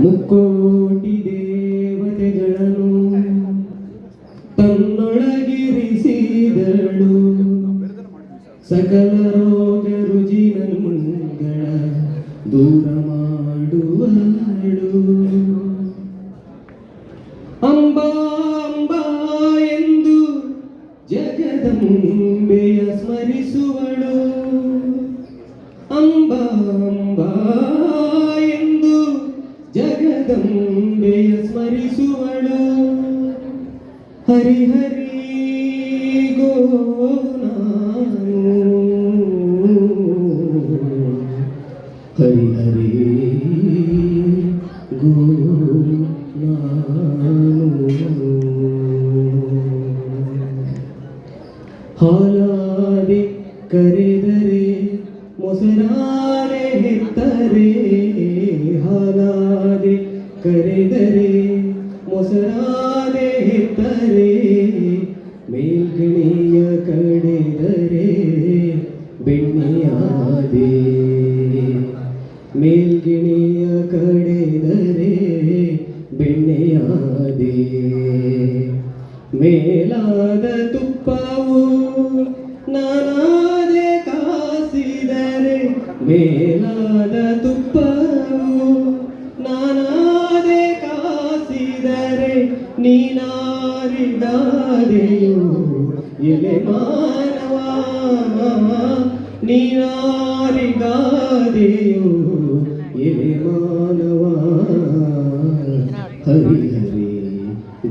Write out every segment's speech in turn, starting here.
ಮುಕ್ಕೋಟಿ ದೇವತೆಗಳನ್ನು ತನ್ನೊಳಗಿರಿಸಿದಳು. ಸಕಲ ರೋಗ ರುಜಿನಗಳ ದೂರ ಮಾಡುವಳು. ಅಂಬಾ ಅಂಬಾ ಎಂದು ಜಗದಂಬೆಯ ಸ್ಮರಿಸುವಳು. ಸ್ಮರಿಸುವಳು ಹರಿಹರಿ ಹರಿ ಗೋ ನಾನು ಹರಿ ಹರಿ ಗೋ ನಾನು ಹಾಲಾದೆ ಕರೆದರೆ ಮೊಸರಾರೆ ಹಾಲಾದೆ ಕರೆದರೆ ಬೆಣ್ಣೆಯಾದೆ ಮೇಲಾದ ತುಪ್ಪವು ನಾನಾದೆ ಕಾಸಿದರೆ. ಮೇಲಾದ ತುಪ್ಪವು ನಾನಾದೆ ಕಾಸಿದರೆ. ನೀನಾರಿಗಾದೆಯೋ ಎಲೆ ಮಾನವ ನೀನಾರಿಗಾದೆಯೋ ಎಲೆ ಮಾನವ ಹರಿ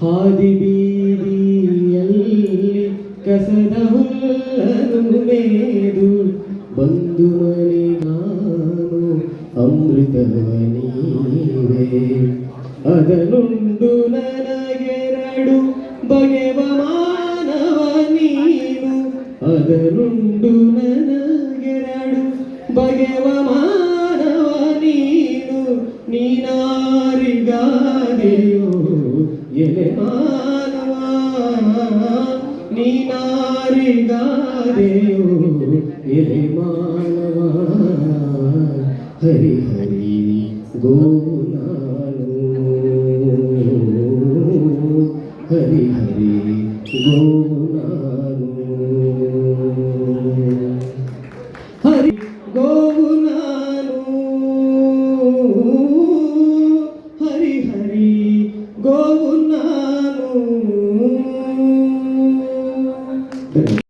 ಹಾದಿ ಬೀದಿಯಲ್ಲಿ ಕಸದ ಹುಲ್ಲನು ಮೇದು ಬಂದು ಮನೆ ನಾನು ಅಮೃತವ ನೀವೇ ಅದನುಂಡು ನನಗೆರಡು ಬಗೆವ ಮಾನವ ನೀನು, ಅದನುಂಡು ನನಗೆರಡು ಬಗೆವ ಮಾನವ ಮೇಲೆ ಮಾನವ ನೀನಾರಿಗಾರೆಯೋ ಎಲೆ ಮಾನವ ಹರಿ ಹರಿ ಗೋನಾನು ಹರಿ ಹರಿ ಗೋನಾನು ಹರಿ ಗೋವು ನಾನು ಹರಿ ಹರಿ ಗೋ Hum.